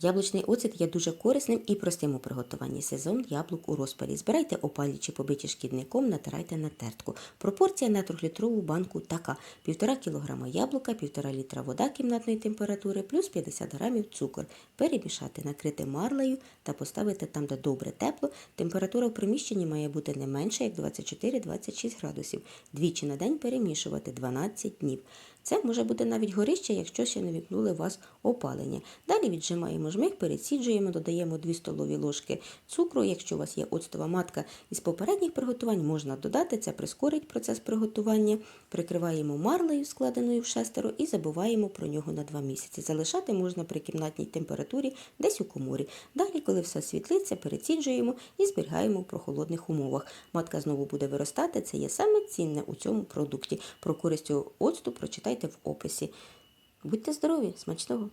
Яблучний оцет є дуже корисним і простим у приготуванні. Сезон яблук у розпалі. Збирайте опалі чи побиті шкідником, натирайте на тертку. Пропорція на 3-літрову банку така: 1,5 кг яблука, 1,5 літра вода кімнатної температури, плюс 50 грамів цукор. Перемішати, накрити марлею та поставити там, де добре тепло. Температура в приміщенні має бути не менше, як 24-26 градусів. Двічі на день перемішувати 12 днів. Це може бути навіть горище, якщо ще не вікнули вас опалення. Далі віджимаємо жмих, пересіджуємо, додаємо 2 столові ложки цукру. Якщо у вас є оцтова матка із попередніх приготувань, можна додати, це прискорить процес приготування. Прикриваємо марлею, складеною в шестеро, і забуваємо про нього на 2 місяці. Залишати можна при кімнатній температурі десь у коморі. Далі, коли все світлиться, переціджуємо і зберігаємо в прохолодних умовах. Матка знову буде виростати. Це є саме цінне у цьому продукті. Про користь оцту прочитайте в описі. Будьте здорові, смачного!